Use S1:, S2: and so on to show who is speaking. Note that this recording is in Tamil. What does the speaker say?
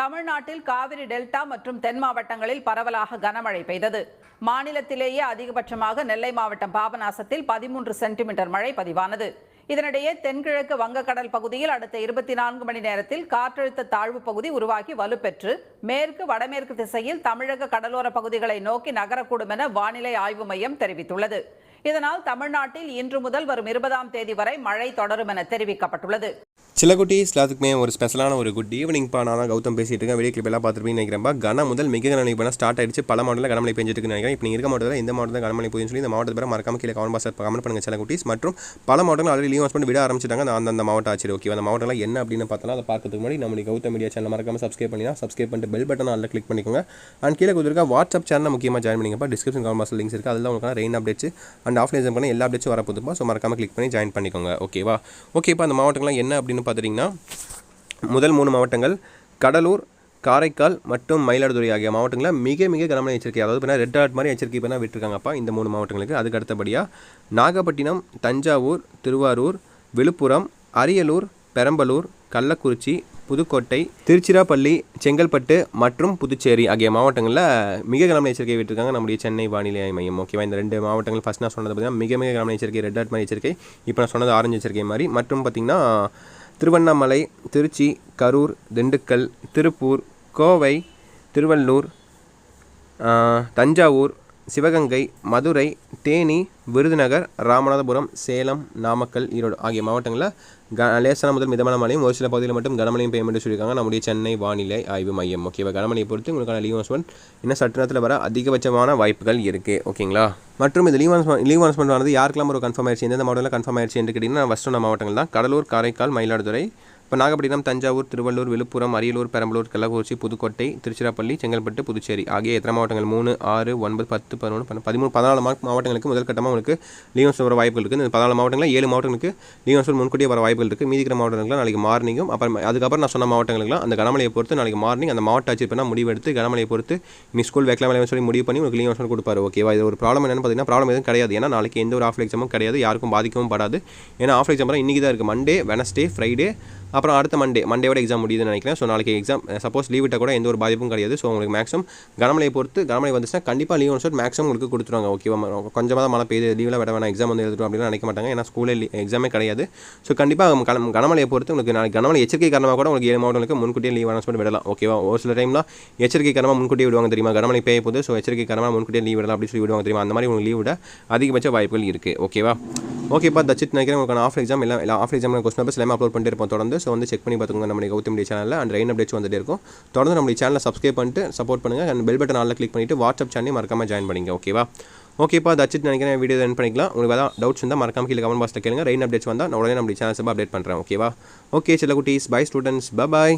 S1: தமிழ்நாட்டில் காவிரி டெல்டா மற்றும் தென் மாவட்டங்களில் பரவலாக கனமழை பெய்தது. மாநிலத்திலேயே அதிகபட்சமாக நெல்லை மாவட்டம் பாபநாசத்தில் பதிமூன்று சென்டிமீட்டர் மழை பதிவானது. இதனிடையே தென்கிழக்கு வங்கக்கடல் பகுதியில் அடுத்த இருபத்தி நான்கு மணி நேரத்தில் காற்றழுத்த தாழ்வு பகுதி உருவாகி வலுப்பெற்று மேற்கு வடமேற்கு திசையில் தமிழக கடலோர பகுதிகளை நோக்கி நகரக்கூடும் என வானிலை ஆய்வு மையம் தெரிவித்துள்ளது. இதனால் தமிழ்நாட்டில் இன்று முதல் வரும் இருபதாம் தேதி வரை மழை தொடரும் என தெரிவிக்கப்பட்டுள்ளது.
S2: சில குட்டீஸ் எல்லாத்துக்குமே ஒரு ஸ்பெஷலான ஒரு குட் ஈவினிங்ப்பா நான் தான் கௌதம் பேசிட்டு இருக்கேன். வீடியோ கிளிப் எல்லாம் பார்த்துருப்பீங்கன்னு நினைக்கிறேன்ப்பா கன முதல் மிக கனமழை இப்போ ஸ்டார்ட் ஆயிடுச்சு? பல மாவட்டத்தில் கனமழை பெஞ்சிட்டு நினைக்கிறேன். இப்போ நீங்கள் இருக்க மாவட்டத்தில் இந்த மாவட்டத்தில் கனமழை போகுதுன்னு சொல்லி இந்த மாவட்டத்தை பேர் மறக்காம கீழே கமெண்ட் பாக்ஸ் கமெண்ட் பண்ணுங்க சில குட்டீஸ். மற்றும் பல மாவட்டங்கள் ஆல்ரெடி லீவ் பண்ணி விட ஆரம்பிச்சிட்டாங்க. அந்த அந்த மாவட்டம் ஆச்சு. ஓகே அந்த மாவட்டத்தில் என்ன அப்படின்னு பார்த்தோம்னா அதை பார்க்கறதுக்கு முன்னாடி நம்மளுக்கு கௌதம் மீடியா சேனல் மறக்காம சப்ஸ்கிரைப் பண்ணினா சப்ஸ்கிரைப் பண்ணிட்டு பெல் பட்டன் அதில் கிளிக் பண்ணிக்கோங்க. அண்ட் கீழே கொடுத்துருக்க வாட்ஸ்அப் சேனல் முக்கியமாக ஜாயின் பண்ணிங்கப்பா டிஸ்கிரிப்ஷன் கமெண்ட் பாக்ஸ் லிங்க்ஸ் இருக்குது அதில் உங்களுக்கு ரெயின் அப்டேட்ஸ் அண்ட் ஆஃப்லைன் பண்ணி எல்லா அப்டேட்ஸும் வரப்போதுப்பா ஸோ மறக்காம கிளிக் பண்ணி ஜாயின் பண்ணிக்கோங்க. ஓகேவா ஓகேப்பா அந்த மாவட்டங்கள்லாம் என்ன அப்படின்னு பார்த்துட்டிங்கன்னா முதல் மூணு மாவட்டங்கள் கடலூர் காரைக்கால் மற்றும் மயிலாடுதுறை ஆகிய மாவட்டங்களில் மிக மிக கனமழை எச்சரிக்கை அதாவது இப்போ ரெட் அலர்ட் மாதிரி எச்சரிக்கை பண்ணால் விட்டுருக்காங்கப்பா இந்த மூணு மாவட்டங்களுக்கு அதுக்கு அடுத்தபடியாக நாகப்பட்டினம் தஞ்சாவூர் திருவாரூர் விழுப்புரம் அரியலூர் பெரம்பலூர் கள்ளக்குறிச்சி புதுக்கோட்டை திருச்சிராப்பள்ளி செங்கல்பட்டு மற்றும் புதுச்சேரி ஆகிய மாவட்டங்களில் மிக கனமழை எச்சரிக்கை விட்டுருக்காங்க நம்முடைய சென்னை வானிலை மையம். ஓகேவா இந்த ரெண்டு மாவட்டங்கள் ஃபஸ்ட் நான் சொன்னது பார்த்தீங்கன்னா மிக மிக கனமழை எச்சரிக்கை ரெட் அலர்ட் மாதிரி எச்சரிக்கை. இப்போ நான் சொன்னது ஆரஞ்சு எச்சரிக்கை மாதிரி. மற்றும் பார்த்திங்கன்னா திருவண்ணாமலை திருச்சி கரூர் திண்டுக்கல் திருப்பூர் கோவை திருவள்ளூர் தஞ்சாவூர் சிவகங்கை மதுரை தேனி விருதுநகர் ராமநாதபுரம் சேலம் நாமக்கல் ஈரோடு ஆகிய மாவட்டங்களில் க லேசான முதல் மிதமான மழையும் ஒரு சில பகுதியில் மட்டும் கனமழையும் பெய்யும் என்று சொல்லியிருக்காங்க. நம்முடைய சென்னை வானிலை ஆய்வு மையம். ஓகேவா கனமழையை பொறுத்து உங்களுக்கான லீவ் அனௌன்ஸ்மெண்ட் இன்னும் சற்று நேரத்தில் வர அதிகபட்சமான வாய்ப்புகள் இருக்குது ஓகேங்களா? மற்றும் இந்த லீவ் அனௌன்ஸ்மெண்ட் லீவ் அனௌன்ஸ்மெண்ட் ஆனது யாருக்கெல்லாம் ஒரு கன்ஃபார்ம் ஆயிடுச்சு எந்தெந்த மாவட்டத்தில் கன்ஃபார்ம் ஆயிடுச்சு என்று கேட்டிங்கன்னா ஃபஸ்ட்டு சொன்ன மாவட்டங்கள் தான். கடலூர் காரைக்கால் மயிலாடுதுறை இப்போ நாகப்பட்டினம் தஞ்சாவூர் திருவள்ளூர் விழுப்புரம் அரியலூர் பெரம்பலூர் கள்ளக்குறிச்சி புதுக்கோட்டை திருச்சிராப்பள்ளி செங்கல்பட்டு புதுச்சேரி ஆகிய எத்தனை மாவட்டங்கள்? மூணு ஆறு ஒன்பது பத்து பதினொன்று பதிமூணு பதினாலு மார்க் மாவட்டங்களுக்கு முதல் கட்டமாக உங்களுக்கு லீவன்ஸ் வர வாய்ப்புகள் இருக்குது. இந்த பதினாலு மாவட்டங்களில் ஏழு மாவட்டங்களுக்கு லீவன்ஸ் முன்கூட்டியே வர வாய்ப்புகள் இருக்குது. மீதி இருக்கிற மாவட்டங்களுக்கு நாளைக்கு மார்னிங்கும் அப்புறம் அதுக்கப்புறம் நான் சொன்ன மாவட்டங்களுக்குலாம் அந்த கனமழையை பொறுத்து நாளைக்கு மார்னிங் அந்த மாவட்ட ஆட்சி பண்ணால் முடிவெடுத்து கனமழையை பொறுத்து நீ ஸ்கூல் வைக்கலாம் சொல்லி முடிவு பண்ணி உங்களுக்கு லீவ் கொடுப்பாரு. ஓகேவா இது ஒரு ப்ராப்ளம் என்னன்னு பார்த்தீங்கன்னா ப்ராப்ளம் எதுவும் கிடையாது. ஏன்னா நாளைக்கு எந்த ஒரு ஆஃப் எக்ஸாமும் கிடையாது. யாருக்கும் பாதிக்கவும் படாது. ஏன்னா ஆஃப் எக்ஸாம் இன்றைக்கி தான் இருக்குது மண்டே வெனஸ்டே ஃப்ரைடே அப்புறம் அடுத்த மண்டே மண்டேவோட எக்ஸாம் முடியுதுன்னு நினைக்கிறேன். ஸோ நாளைக்கு எக்ஸாம் சப்போஸ் லீவ் விட்டால் கூட எந்த ஒரு பாதிப்பும் கிடையாது. ஸோ உங்களுக்கு மேக்ஸிமம் கனமழையை பொறுத்து கனமழை வந்துச்சுன்னா கண்டிப்பாக லீவ் ஒன் மேக்ஸிமம் உங்களுக்கு கொடுத்துருவாங்க. ஓகேவா கொஞ்சமாக தான் மழை பெய்யுது லீவில் விட வேணாம் எக்ஸாம் வந்து எழுதுறோம் அப்படின்னு நினைக்க மாட்டாங்க. ஏன்னா ஸ்கூலில் எக்ஸாமே கிடையாது. ஸோ கண்டிப்பாக கன கனமழையை பொறுத்து உங்களுக்கு நாளைக்கு கனமழை எச்சரிக்கை காரணமாக கூட உங்களுக்கு ஏழு மாவட்டங்களுக்கு முன்கூட்டியே லீவ் அனௌன்ஸ்மெண்ட் விடலாம். ஓகேவா ஒரு சில டைம்லாம் எச்சரிக்கை காரணமாக முன்கூட்டியே விடுவாங்க தெரியுமா? கனமழை பெய்ய போது ஸோ எச்சரிக்கை காரணமாக முன்கூட்டியே லீவ் விடலாம் அப்படின்னு சொல்லி விடுவாங்க தெரியுமா? அந்த மாதிரி உங்களுக்கு லீவ் விட அதிகபட்ச வாய்ப்புகள் இருக்குது ஓகேவா ஓகேப்பா தச்சிட் நினைக்கிறேன் உங்களுக்கு ஆஃப் எக்ஸாம் எல்லாம் எல்லா ஆஃப் எக்ஸாம் கொஸ்டின் பேப்பர்ஸ் எல்லாமே அப்லோட் பண்ணிட்டு இருப்போம். தொடர்ந்து. ஸோ வந்து செக் பண்ணி பார்த்துக்கோங்க நம்ம கௌதம் மீடியா சேனலில் அண்ட் ரெயின் அப்டேட்ஸ் வந்துட்டு இருக்கும். தொடர்ந்து நம்மளுடைய சேனலை சப்ஸ்கிரைப் பண்ணிட்டு சப்போர்ட் பண்ணுங்கள் அண்ட் பெல் பட்டன் ஆலில் கிளிக் பண்ணிட்டு வாட்ஸ்அப் சேனலையும் மறக்காம ஜாயின் பண்ணிங்க. ஓகேவா ஓகேப்பா தச்சிட் நினைக்கிறேன் வீடியோ என் பண்ணிக்கலாம். உங்களுக்கு ஏதாவது டவுட்ஸ் இருந்தால் மறக்காம கீழே கமெண்ட் பாக்ஸில் கேளுங்க. ரெயின் அப்டேட்ஸ் வந்தால் நான் உடனே நம்மளுடைய சேனல்ஸ் அப்டேட் பண்ணுறேன் ஓகேவா ஓகே சில குட்டீஸ். By students bye